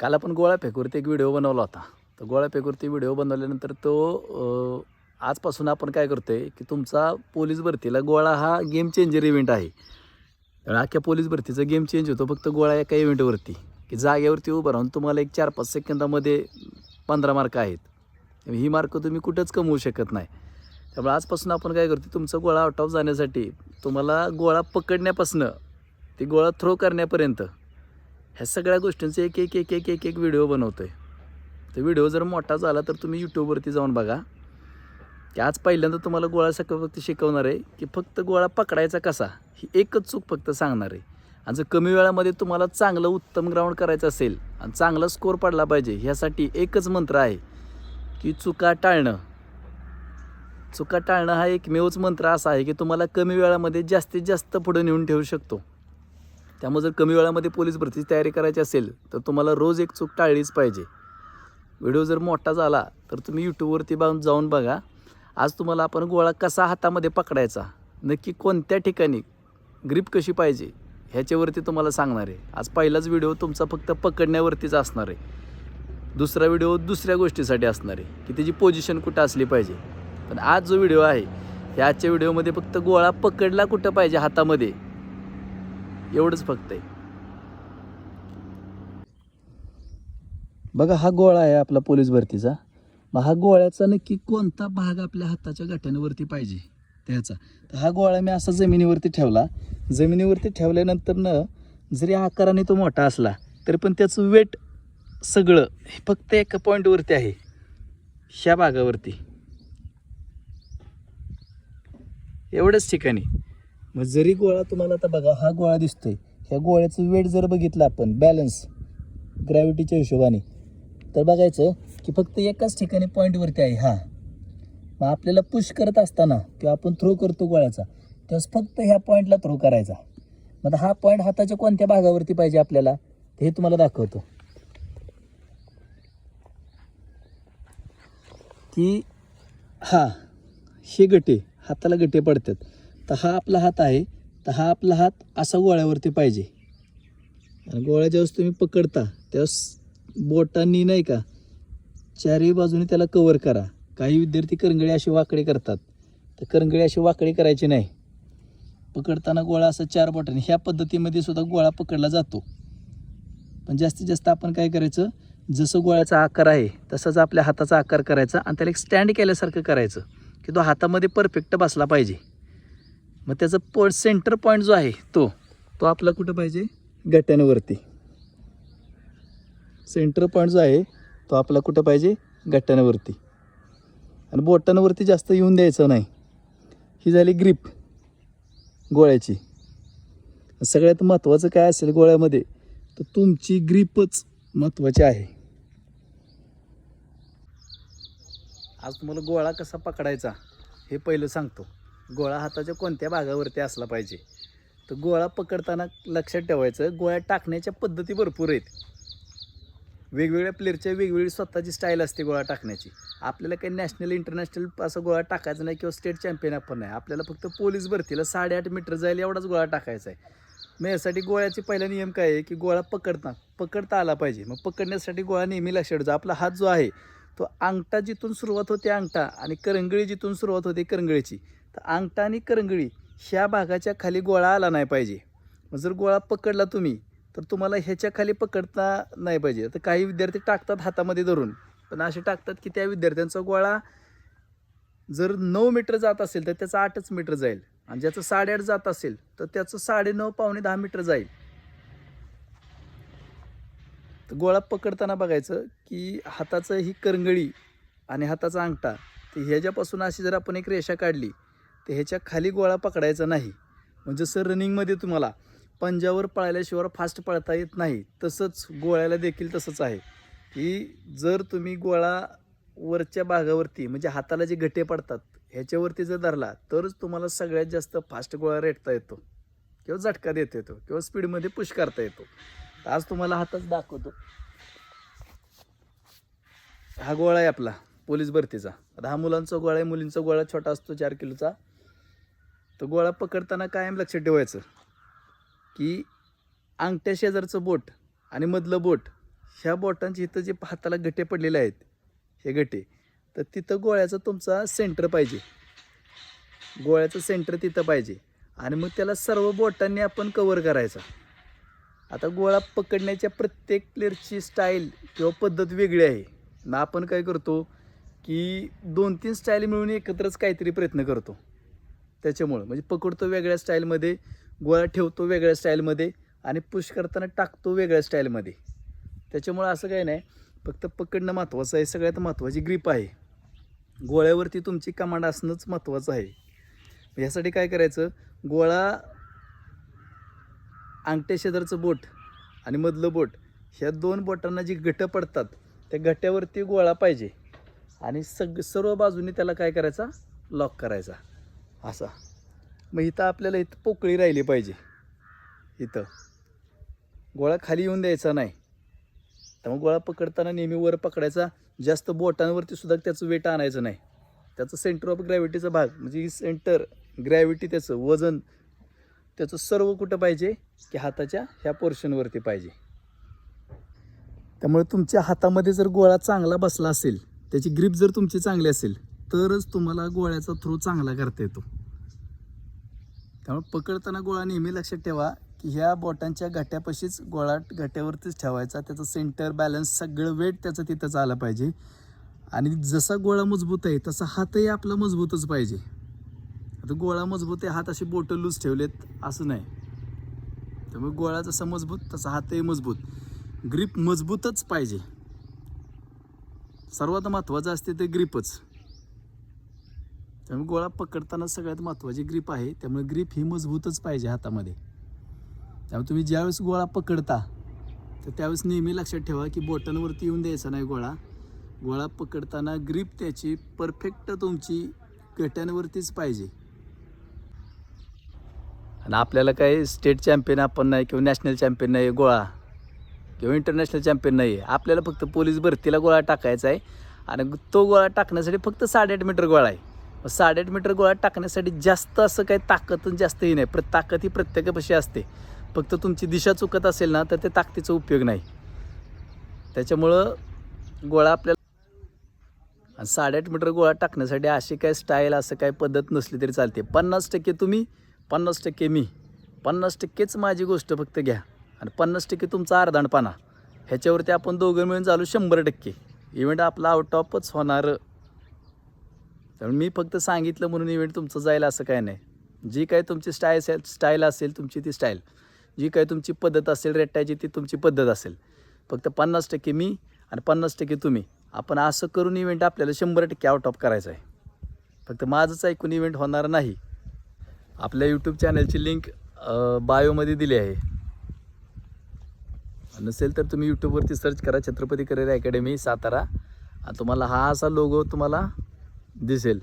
काल आपण गोळ्या फेकूरती एक व्हिडिओ बनवला होता. तर गोळ्या फेकूरती व्हिडिओ बनवल्यानंतर तो आजपासून आपण काय करतो आहे की तुमचा पोलीस भरतीला गोळा हा गेम चेंजर इव्हेंट आहे. त्यामुळे अख्ख्या पोलीस भरतीचा गेम चेंज होतो फक्त गोळा एका इव्हेंटवरती की जागेवरती उभं राहून तुम्हाला एक चार पाच सेकंदामध्ये पंधरा मार्क आहेत. ही मार्क तुम्ही कुठंच कमवू शकत नाही. त्यामुळे आजपासून आपण काय करतो तुमचा गोळा आउट ऑफ जाण्यासाठी तुम्हाला गोळा पकडण्यापासनं ती गोळा थ्रो करण्यापर्यंत ह्या सगळ्या गोष्टींचे एक एक एक एक एक एक व्हिडिओ बनवतो आहे तो व्हिडिओ जर मोठा झाला तर तुम्ही यूट्यूबवरती जाऊन बघा. की आज पहिल्यांदा तुम्हाला गोळा सक फक्त शिकवणार आहे की फक्त गोळा पकडायचा कसा? ही एकच चूक फक्त सांगणार आहे. आणि जर कमी वेळामध्ये तुम्हाला चांगलं उत्तम ग्राउंड करायचं असेल आणि चांगला स्कोअर पडला पाहिजे ह्यासाठी एकच मंत्र आहे की चुका टाळणं. चुका टाळणं हा एकमेवच मंत्र असा आहे की तुम्हाला कमी वेळामध्ये जास्तीत जास्त पुढे नेऊन ठेवू शकतो. त्यामुळे जर कमी वेळामध्ये पोलीस भरतीची तयारी करायची असेल तर तुम्हाला रोज एक चूक टाळलीच पाहिजे. व्हिडिओ जर मोठा झाला तर तुम्ही यूट्यूबवरती बाहून जाऊन बघा. आज तुम्हाला आपण गोळा कसा हातामध्ये पकडायचा? नक्की कोणत्या ठिकाणी ग्रीप कशी पाहिजे? ह्याच्यावरती तुम्हाला सांगणार आहे. आज पहिलाच व्हिडिओ तुमचा फक्त पकडण्यावरतीच असणार आहे. दुसरा व्हिडिओ दुसऱ्या गोष्टीसाठी असणार आहे की त्याची पोझिशन कुठं असली पाहिजे. पण आज जो व्हिडिओ आहे ह्या आजच्या व्हिडिओमध्ये फक्त गोळा पकडला कुठं पाहिजे हातामध्ये? एवढंच फक्त आहे. बघा हा गोळा आहे आपला पोलीस भरतीचा. मग हा गोळ्याचा नक्की कोणता भाग आपल्या हाताच्या गाठ्यांवरती पाहिजे? त्याचा. तर हा गोळा मी असा जमिनीवरती ठेवला. जमिनीवरती ठेवल्यानंतर न जरी आकाराने तो मोठा असला तरी पण त्याचं वेट सगळं हे फक्त एका पॉईंटवरती आहे. ह्या भागावरती. एवढ्याच ठिकाणी. मग जरी गोळा तुम्हाला आता बघा हा गोळा दिसतोय. ह्या गोळ्याचं वेट जर बघितलं आपण बॅलन्स ग्रॅव्हिटीच्या हिशोबाने तर बघायचं की फक्त एकाच ठिकाणी पॉईंटवरती आहे हा. मग आपल्याला पुश करत असताना किंवा आपण थ्रो करतो गोळ्याचा त्यावेळेस फक्त ह्या पॉईंटला थ्रो करायचा. मग हा पॉईंट हाताच्या कोणत्या भागावरती पाहिजे आपल्याला ते हे तुम्हाला दाखवतो. की हा हे गटे हाताला गटे पडतात. तर हा आपला हात आहे तर हा आपला हात असा गोळ्यावरती पाहिजे. आणि गोळ्या ज्यावेळेस तुम्ही पकडता त्यावेळेस बोटांनी नाही का चारही बाजूने त्याला कवर करा. काही विद्यार्थी करंगळी अशी वाकडी करतात. तर करंगळी अशी वाकडी करायची नाही. पकडताना गोळा असा चार बोटाने ह्या पद्धतीमध्ये सुद्धा गोळा पकडला जातो. पण जास्तीत जास्त आपण काय करायचं जसं गोळ्याचा आकार आहे तसाच आपल्या हाताचा आकार करायचा आणि त्याला एक स्टँड केल्यासारखं करायचं की तो हातामध्ये परफेक्ट बसला पाहिजे. मग त्याचा प सेंटर पॉईंट जो आहे तो तो आपला कुठं पाहिजे? गट्ट्यांवरती. सेंटर पॉईंट जो आहे तो आपला कुठं पाहिजे? गट्ट्यांवरती. आणि बोटांवरती जास्त येऊन द्यायचं नाही. ही झाली ग्रीप गोळ्याची. सगळ्यात महत्त्वाचं काय असेल गोळ्यामध्ये तर तुमची ग्रीपच महत्त्वाची आहे. आज तुम्हाला गोळा कसा पकडायचा हे पहिलं सांगतो. गोळा हाताच्या कोणत्या भागावरती असला पाहिजे? तर गोळा पकडताना लक्षात ठेवायचं गोळ्या टाकण्याच्या पद्धती भरपूर आहेत. वेगवेगळ्या प्लेअरच्या वेगवेगळी स्वतःची स्टाईल असते गोळा टाकण्याची. आपल्याला काही नॅशनल इंटरनॅशनल असं गोळा टाकायचा नाही किंवा स्टेट चॅम्पियन आपण नाही. आपल्याला फक्त पोलीस भरतीला साडेआठ मीटर जाईल एवढाच गोळा टाकायचा आहे. मग यासाठी गोळ्याचे पहिला नियम काय आहे की गोळा पकडता पकडता आला पाहिजे. मग पकडण्यासाठी गोळा नेहमी लक्षात ठेवायचा आपला हात जो आहे तो अंगठा जिथून सुरुवात होते अंगठा आणि करंगळी जिथून सुरुवात होते करंगळीची. तर अंगठा आणि करंगळी ह्या भागाच्या खाली गोळा आला नाही पाहिजे. मग जर गोळा पकडला तुम्ही तर तुम्हाला ह्याच्या खाली पकडता नाही पाहिजे. तर काही विद्यार्थी टाकतात हातामध्ये धरून. पण असे टाकतात की त्या विद्यार्थ्यांचा गोळा जर नऊ मीटर जात असेल तर त्याचा आठच मीटर जाईल. आणि ज्याचं साडेआठ जात असेल तर त्याचं साडेनऊ पावणे दहा मीटर जाईल. तर गोळा पकडताना बघायचं की हाताचं ही करंगळी आणि हाताचा अंगठा तर ह्याच्यापासून अशी जर आपण एक रेषा काढली तर ह्याच्या खाली गोळा पकडायचा नाही. म्हणजे जसं रनिंगमध्ये तुम्हाला पंजावर पळाल्याशिवाय फास्ट पळता येत नाही. तसंच गोळ्याला देखील तसंच आहे. की जर तुम्ही गोळा वरच्या भागावरती म्हणजे हाताला जे घटे पडतात ह्याच्यावरती जर धरला तरच तुम्हाला सगळ्यात जास्त फास्ट गोळा रेटता येतो. किंवा झटका देता येतो. किंवा स्पीडमध्ये पुश करता येतो. तर आज तुम्हाला हातच दाखवतो. हा गोळा आहे आपला पोलीस भरतीचा. आता हा मुलांचा गोळा आहे मुलींचा गोळा छोटा असतो चार किलोचा. तर गोळा पकडताना कायम लक्षात ठेवायचं की अंगठ्या शेजारचं बोट आणि मधलं बोट ह्या बोटांचे इथं जे हाताला गटे पडलेले आहेत हे गटे तर तिथं गोळ्याचा तुमचा सेंटर पाहिजे. गोळ्याचं सेंटर तिथं पाहिजे. आणि मग त्याला सर्व बोटांनी आपण कवर करायचा. आता गोळा पकडण्याच्या प्रत्येक प्लेअरची स्टाईल किंवा पद्धत वेगळी आहे. ना आपण काय करतो की दोन तीन स्टाईल मिळून एकत्रच काहीतरी प्रयत्न करतो. त्याच्यामुळं. म्हणजे पकडतो वेगळ्या स्टाईलमध्ये गोळा ठेवतो वेगळ्या स्टाईलमध्ये आणि पुश करताना टाकतो वेगळ्या स्टाईलमध्ये. त्याच्यामुळं असं काही नाही. फक्त पकडणं महत्त्वाचं आहे. सगळ्यात महत्त्वाची ग्रीप आहे. गोळ्यावरती तुमची कमांड असणंच महत्त्वाचं आहे. यासाठी काय करायचं? गोळा अंगठ्या शेजारचं बोट आणि मधलं बोट ह्या दोन बोटांना जी गटं पडतात त्या गट्यावरती गोळा पाहिजे. आणि सग सर्व बाजूनी त्याला काय करायचा? लॉक करायचा. असा. मग इथं आपल्याला इथं पोकळी राहिली पाहिजे. इथं. गोळा खाली येऊन द्यायचा नाही. तर मग गोळा पकडताना नेहमी वर पकडायचा. जास्त बोटांवरती सुद्धा त्याचं वेट आणायचं नाही. त्याचं सेंटर ऑफ ग्रॅव्हिटीचा भाग म्हणजे सेंटर ग्रॅव्हिटी त्याचं वजन त्याचं सर्व कुठं पाहिजे? की हाताच्या ह्या पोर्शनवरती पाहिजे. त्यामुळे तुमच्या हातामध्ये जर गोळा चांगला बसला असेल त्याची ग्रीप जर तुमची चांगली असेल तरच तुम्हाला गोळ्याचा थ्रो चांगला करता येतो. त्यामुळे पकडताना गोळा नेहमी लक्षात ठेवा की ह्या बोटांच्या गाठ्यापाशीच गोळा गट्ट्यावरतीच ठेवायचा. त्याचं सेंटर बॅलन्स सगळं वेट त्याचं तिथंच आलं पाहिजे. आणि जसा गोळा मजबूत आहे तसा हातही आपला मजबूतच पाहिजे. आता गोळा मजबूत आहे हात असे बोटं लूज ठेवलेत असं नाही. त्यामुळे गोळा जसा मजबूत तसा हातही मजबूत. ग्रीप मजबूतच पाहिजे. सर्वात महत्त्वाचं असते ते ग्रीपच त्यामुळे गोळा पकडताना सगळ्यात महत्त्वाची ग्रीप आहे. त्यामुळे ग्रीप ही मजबूतच पाहिजे हातामध्ये. त्यामुळे तुम्ही ज्यावेळेस गोळा पकडता तर त्यावेळेस नेहमी लक्षात ठेवा की बोटांवरती येऊन द्यायचा नाही गोळा. गोळा पकडताना ग्रीप त्याची परफेक्ट तुमची गट्यांवरतीच पाहिजे. आणि आपल्याला काही स्टेट चॅम्पियन आपण नाही किंवा नॅशनल चॅम्पियन नाही गोळा किंवा इंटरनॅशनल चॅम्पियन नाही आहे. आपल्याला फक्त पोलीस भरतीला गोळा टाकायचा आहे. आणि तो गोळा टाकण्यासाठी फक्त साडेआठ मीटर गोळा आहे. मग साडेआठ मीटर गोळा टाकण्यासाठी जास्त असं काही ताकद जास्तही नाही. प्र ताकद ही प्रत्येकापाशी असते. फक्त तुमची दिशा चुकत असेल ना तर ते ताकदीचा उपयोग नाही. त्याच्यामुळं गोळा आपल्याला आणि साडेआठ मीटर गोळा टाकण्यासाठी अशी काय स्टाईल असं काय पद्धत नसली तरी चालते. पन्नास टक्के तुम्ही पन्नास टक्के मी. पन्नास टक्केच माझी गोष्ट फक्त घ्या. आणि पन्नास टक्के तुमचा अर्धाणपणा ह्याच्यावरती आपण दोघं मिळून चालू शंभर टक्के. इव्हेंट आपला आउट ऑफच होणार. त्यामुळे मी फक्त सांगितलं म्हणून इव्हेंट तुमचं जाईल असं काय नाही. जी काय तुमची स्टाईल असेल स्टाईल असेल तुमची ती स्टाईल जी काय तुमची पद्धत असेल रेटायची ती तुमची पद्धत असेल. फक्त पन्नास टक्के मी आणि पन्नास टक्के तुम्ही. आपण असं करून इव्हेंट आपल्याला शंभर टक्के आउट ऑफ करायचं आहे. फक्त माझंच ऐकून इव्हेंट होणार नाही. आपल्या यूट्यूब चॅनलची लिंक बायोमध्ये दिली आहे. नसेल तर तुम्ही यूट्यूबवरती सर्च करा छत्रपती करिअर अकॅडमी सातारा. आणि तुम्हाला हा असा लोगो तुम्हाला दिसेल